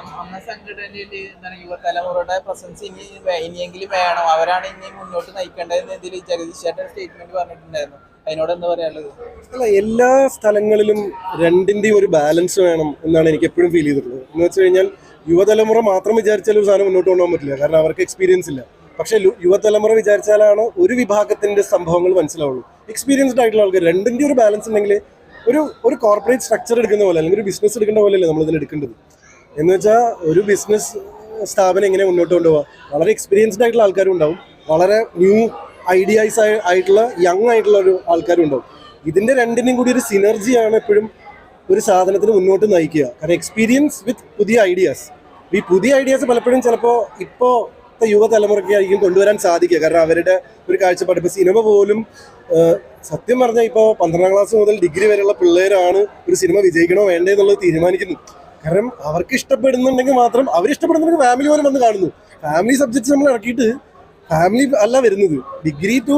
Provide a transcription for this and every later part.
അമ്മ സംഘടനയിൽ എന്താണ് യുവതലമുറയുടെ പ്രസൻസ് ഇനി ഇനിയെങ്കിലും വേണം. അവരാണ് ഇനി മുന്നോട്ട് നയിക്കേണ്ടതെന്ന് ഇതിൽ ജഗദീഷ് ചേട്ടൻ സ്റ്റേറ്റ്മെന്റ് പറഞ്ഞിട്ടുണ്ടായിരുന്നു. അതിനോട് അല്ല എല്ലാ സ്ഥലങ്ങളിലും രണ്ടിന്റെയും ഒരു ബാലൻസ് വേണം എന്നാണ് എനിക്ക് എപ്പോഴും ഫീൽ ചെയ്തിട്ടുള്ളത്. എന്ന് വെച്ച് കഴിഞ്ഞാൽ യുവതലമുറ മാത്രം വിചാരിച്ചാൽ ഒരു സാധനം മുന്നോട്ട് കൊണ്ടുപോകാൻ പറ്റില്ല. കാരണം അവർക്ക് എക്സ്പീരിയൻസ് ഇല്ല. പക്ഷെ യുവതലമുറ വിചാരിച്ചാലാണ് ഒരു വിഭാഗത്തിന്റെ സംഭവങ്ങൾ മനസ്സിലാവുള്ളൂ. എക്സ്പീരിയൻസ്ഡ് ആയിട്ടുള്ള ആൾക്കാർ രണ്ടിന്റെ ഒരു ബാലൻസ് ഉണ്ടെങ്കിൽ ഒരു ഒരു കോർപ്പറേറ്റ് സ്ട്രക്ചർ എടുക്കുന്ന പോലെ അല്ലെങ്കിൽ ഒരു ബിസിനസ് എടുക്കേണ്ട പോലെയല്ലേ നമ്മൾ ഇതിൽ എടുക്കേണ്ടത്. എന്ന് വെച്ചാൽ ഒരു ബിസിനസ് സ്ഥാപനം എങ്ങനെ മുന്നോട്ട് കൊണ്ടുപോകാം വളരെ എക്സ്പീരിയൻസ്ഡ് ആയിട്ടുള്ള ആൾക്കാരും ഉണ്ടാവും. വളരെ ന്യൂ ഐഡിയാസ് ആയിട്ടുള്ള യങ് ആയിട്ടുള്ള ഒരു ആൾക്കാരും ഉണ്ടാവും. ഇതിന്റെ രണ്ടിനും കൂടി ഒരു സിനർജിയാണ് എപ്പോഴും ഒരു സാധനത്തിന് മുന്നോട്ട് നയിക്കുക. കാരണം എക്സ്പീരിയൻസ് വിത്ത് പുതിയ ഐഡിയാസ് ഈ പുതിയ ഐഡിയാസ് പലപ്പോഴും ചിലപ്പോൾ ഇപ്പോൾ യുവതലമുറയ്ക്ക് ആയിരിക്കും കൊണ്ടുവരാൻ സാധിക്കുക. കാരണം അവരുടെ ഒരു കാഴ്ചപ്പാട്. ഇപ്പോൾ സിനിമ പോലും സത്യം പറഞ്ഞാൽ ഇപ്പോൾ പന്ത്രണ്ടാം ക്ലാസ് മുതൽ ഡിഗ്രി വരെയുള്ള പിള്ളേരാണ് ഒരു സിനിമ വിജയിക്കണോ വേണ്ടേ എന്നുള്ളത് കാരണം അവർക്ക് ഇഷ്ടപ്പെടുന്നുണ്ടെങ്കിൽ മാത്രം അവർ ഇഷ്ടപ്പെടുന്നുണ്ടെങ്കിൽ ഫാമിലി പോലും വന്ന് കാണുന്നു. ഫാമിലി സബ്ജക്ട്സ് നമ്മൾ ഇറക്കിയിട്ട് ഫാമിലി അല്ല വരുന്നത്. ഡിഗ്രി ടു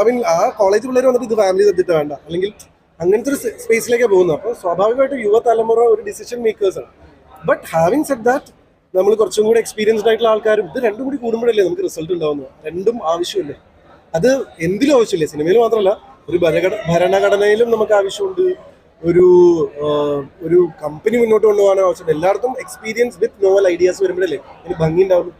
ഐ മീൻ ആ കോളേജ് പിള്ളേർ വന്നിട്ട് ഇത് ഫാമിലി സബ്ജക്റ്റ് വേണ്ട. അല്ലെങ്കിൽ അങ്ങനത്തെ ഒരു സ്പേസിലേക്കാണ് പോകുന്നത്. അപ്പോൾ സ്വാഭാവികമായിട്ടും യുവതലമുറ ഒരു ഡിസിഷൻ മേക്കേഴ്സാണ് ബട്ട് ഹാവിങ് സെറ്റ് ദാറ്റ് നമ്മൾ കുറച്ചും കൂടി എക്സ്പീരിയൻസ്ഡ് ആയിട്ടുള്ള ആൾക്കാരും ഇത് രണ്ടും കൂടി കൂടുമ്പോഴല്ലേ നമുക്ക് റിസൾട്ട് ഉണ്ടാവുന്നത്. രണ്ടും ആവശ്യമല്ലേ. അത് എന്തിലും ആവശ്യമില്ല. സിനിമയിൽ മാത്രമല്ല ഒരു ഭരണഘട ഭരണഘടനയിലും നമുക്ക് ആവശ്യമുണ്ട്. ഒരു കമ്പനി മുന്നോട്ട് കൊണ്ടുപോകാൻ ആവശ്യമുണ്ട് എല്ലായിടത്തും എക്സ്പീരിയൻസ് വിത്ത് നോവൽ ഐഡിയാസ് വരുമ്പോഴല്ലേ ഇനി ഭംഗി ഉണ്ടാവുള്ളൂ.